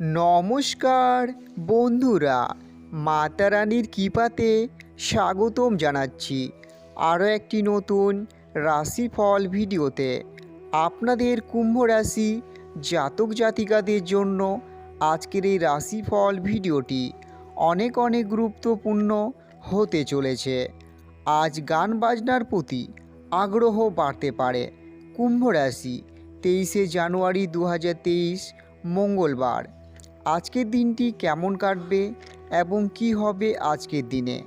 নমস্কার, বন্ধুরা। মাতা রানীর কৃপাতে স্বাগতম জানাচ্ছি আরও একটি নতুন রাশিফল ভিডিওতে। আপনাদের কুম্ভ রাশি জাতক জাতিকাদের জন্য আজকের এই রাশিফল ভিডিওটি অনেক অনেক গুরুত্বপূর্ণ হতে চলেছে। আজ গান বাজনার প্রতি আগ্রহ বাড়তে পারে কুম্ভ রাশি। তেইশে জানুয়ারি দু হাজার তেইশ, মঙ্গলবার। আজকের দিনটি কেমন কাটবে এবং কি হবে আজকের দিনে?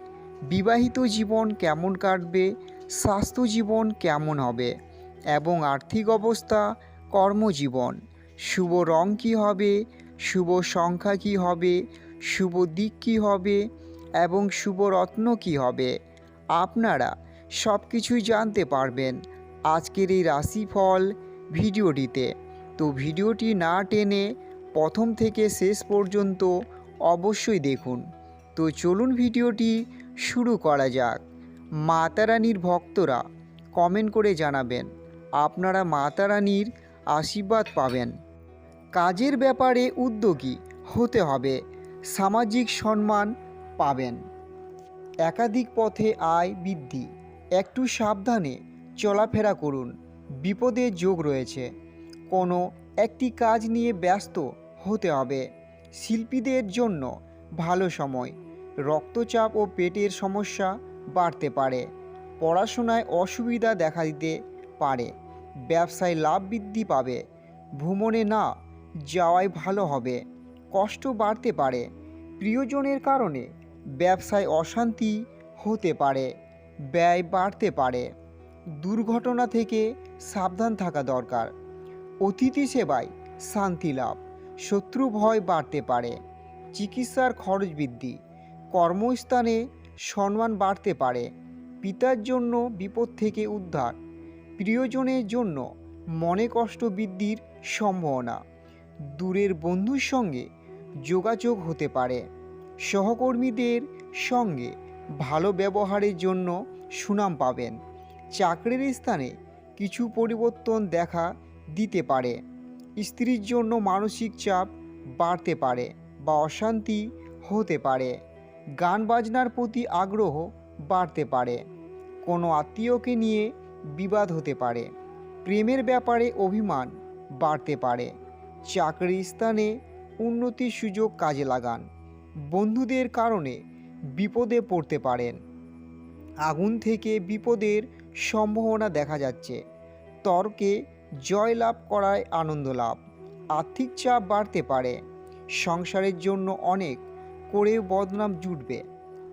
বিবাহিত জীবন কেমন কাটবে? স্বাস্থ্য জীবন কেমন হবে? এবং আর্থিক অবস্থা, কর্মজীবন। শুভ রং কী হবে? শুভ সংখ্যা কী হবে? শুভ দিক কী হবে? এবং শুভ রত্ন কী হবে? আপনারা সব কিছুই জানতে পারবেন আজকের এই রাশিফল ভিডিওটিতে। তো ভিডিওটি না টেনে প্রথম থেকে শেষ পর্যন্ত অবশ্যই দেখুন। তো চলুন ভিডিওটি শুরু করা যাক। মাতারানীর ভক্তরা কমেন্ট করে জানাবেন, আপনারা মাতারানীর আশীর্বাদ পাবেন। কাজের ব্যাপারে উদ্যোগী হতে হবে, সামাজিক সম্মান পাবেন। একাধিক পথে আয় বৃদ্ধি, একটু সাবধানে চলাফেরা করুন, বিপদের যোগ রয়েছে। কোনো একটি কাজ নিয়ে ব্যস্ত হতে হবে। শিল্পীদের জন্য ভালো সময়। রক্তচাপ ও পেটের সমস্যা বাড়তে পারে। পড়াশোনায় অসুবিধা দেখা দিতে পারে। ব্যবসায় লাভ বৃদ্ধি পাবে। ভ্রমণে না যাওয়াই ভালো হবে। কষ্ট বাড়তে পারে। প্রিয়জনের কারণে ব্যবসায় অশান্তি হতে পারে। ব্যয় বাড়তে পারে। দুর্ঘটনা থেকে সাবধান থাকা দরকার। অতিথি সেবায় শান্তি লাভ, শত্রু ভয় বাড়তে পারে, চিকিৎসার খরচ বৃদ্ধি, কর্মস্থানে সম্মান বাড়তে পারে, পিতার জন্য বিপদ থেকে উদ্ধার, প্রিয়জনের জন্য মনে কষ্ট বৃদ্ধির সম্ভাবনা, দূরের বন্ধুর সঙ্গে যোগাযোগ হতে পারে, সহকর্মীদের সঙ্গে ভালো ব্যবহারের জন্য সুনাম পাবেন, চাকরির স্থানে কিছু পরিবর্তন দেখা দিতে পারে। স্ত্রীর জন্য মানসিক চাপ বাড়তে পারে বা অশান্তি হতে পারে। গান বাজনার প্রতি আগ্রহ বাড়তে পারে। কোনো আত্মীয়কে নিয়ে বিবাদ হতে পারে। প্রেমের ব্যাপারে অভিমান বাড়তে পারে। চাকরির স্থানে উন্নতির সুযোগ কাজে লাগান। বন্ধুদের কারণে বিপদে পড়তে পারেন। আগুন থেকে বিপদের সম্ভাবনা দেখা যাচ্ছে। তর্কে জয়লাভ করায় আনন্দ লাভ। আর্থিক চাপ বাড়তে পারে। সংসারের জন্য অনেক করে বদনাম জুটবে।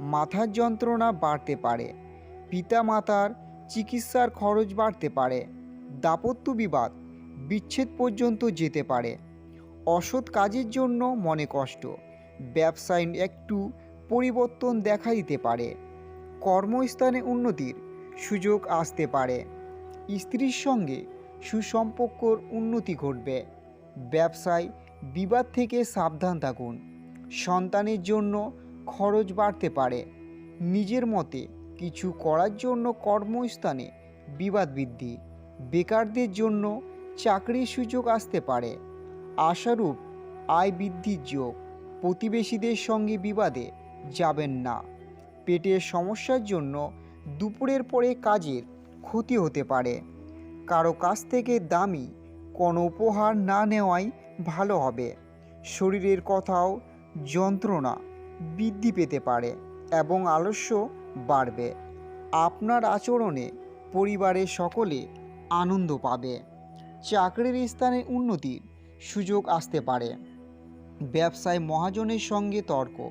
মাথার যন্ত্রণা বাড়তে পারে। পিতা মাতার চিকিৎসার খরচ বাড়তে পারে। দাপত্য বিবাদ বিচ্ছেদ পর্যন্ত যেতে পারে। অসৎ কাজের জন্য মনে কষ্ট। ব্যবসায় একটু পরিবর্তন দেখা দিতে পারে। কর্মস্থানে উন্নতির সুযোগ আসতে পারে। স্ত্রীর সঙ্গে সুসম্পর্কর উন্নতি ঘটবে। ব্যবসায় বিবাদ থেকে সাবধান থাকুন। সন্তানের জন্য খরচ বাড়তে পারে। নিজের মতে কিছু করার জন্য কর্মস্থানে বিবাদ বৃদ্ধি। বেকারদের জন্য চাকরির সুযোগ আসতে পারে। আশারূপ আয় বৃদ্ধির যোগ। প্রতিবেশীদের সঙ্গে বিবাদে যাবেন না। পেটের সমস্যার জন্য দুপুরের পরে কাজের ক্ষতি হতে পারে। কারও কাছ থেকে দামি কোনো উপহার না নেওয়াই ভালো হবে। শরীরের কথাও যন্ত্রণা বৃদ্ধি পেতে পারে এবং আলস্য বাড়বে। আপনার আচরণে পরিবারের সকলে আনন্দ পাবে। চাকরির স্থানে উন্নতির সুযোগ আসতে পারে। ব্যবসায় মহাজনের সঙ্গে তর্ক,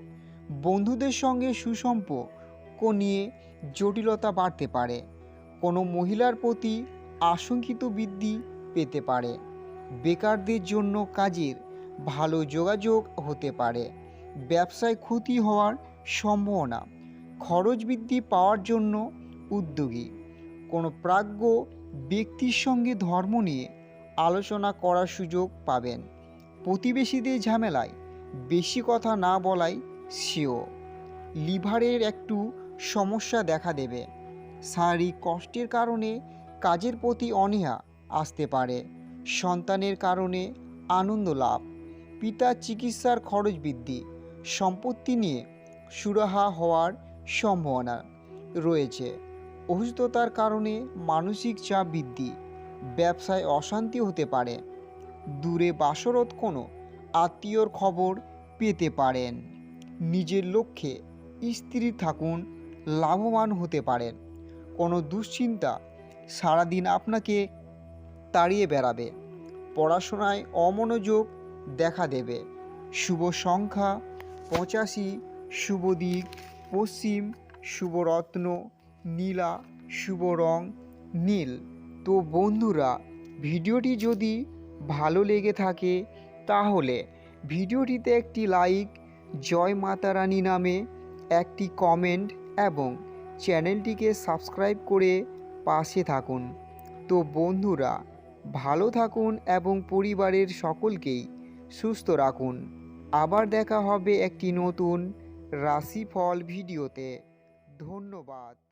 বন্ধুদের সঙ্গে সুসম্পর্ক নিয়ে জটিলতা বাড়তে পারে। কোনো মহিলার প্রতি আশঙ্কিত বৃদ্ধি পেতে পারে। বেকারদের জন্য কাজের ভালো যোগাযোগ হতে পারে। ব্যবসায় ক্ষতি হওয়ার সম্ভাবনা। খরচ বৃদ্ধি পাওয়ার জন্য উদ্যোগী। কোনো প্রাজ্ঞ ব্যক্তির সঙ্গে ধর্ম নিয়ে আলোচনা করার সুযোগ পাবেন। প্রতিবেশীদের ঝামেলায় বেশি কথা না বলাই সেও। লিভারের একটু সমস্যা দেখা দেবে। শারীরিক কষ্টের কারণে কাজের প্রতি অনীহা আসতে পারে। সন্তানের কারণে আনন্দ লাভ। পিতা চিকিৎসার খরচ বৃদ্ধি। সম্পত্তি নিয়ে সুরাহা হওয়ার সম্ভাবনা রয়েছে। অসুস্থতার কারণে মানসিক চাপ বৃদ্ধি। ব্যবসায় অশান্তি হতে পারে। দূরে বাসরত কোনো আত্মীয়র খবর পেতে পারেন। নিজের লক্ষ্যে স্থির থাকুন লাভবান হতে পারেন। কোনো দুশ্চিন্তা সারাদিন আপনাকে তাড়িয়ে বেড়াবে। পড়াশোনায় অমনোযোগ দেখা দেবে। শুভ সংখ্যা, পঁচাশি, শুভ দিক, পশ্চিম শুভরত্ন নীলা, শুভ রং, নীল। তো বন্ধুরা, ভিডিওটি যদি ভালো লেগে থাকে, তাহলে ভিডিওটিতে একটি লাইক, জয় মাতা রানী নামে একটি কমেন্ট এবং চ্যানেলটিকে সাবস্ক্রাইব করে পাশে থাকুন। তো বন্ধুরা, ভালো থাকুন এবং পরিবারের সকলকেই সুস্থ রাখুন। আবার দেখা হবে একটি নতুন রাশিফল ভিডিওতে। ধন্যবাদ।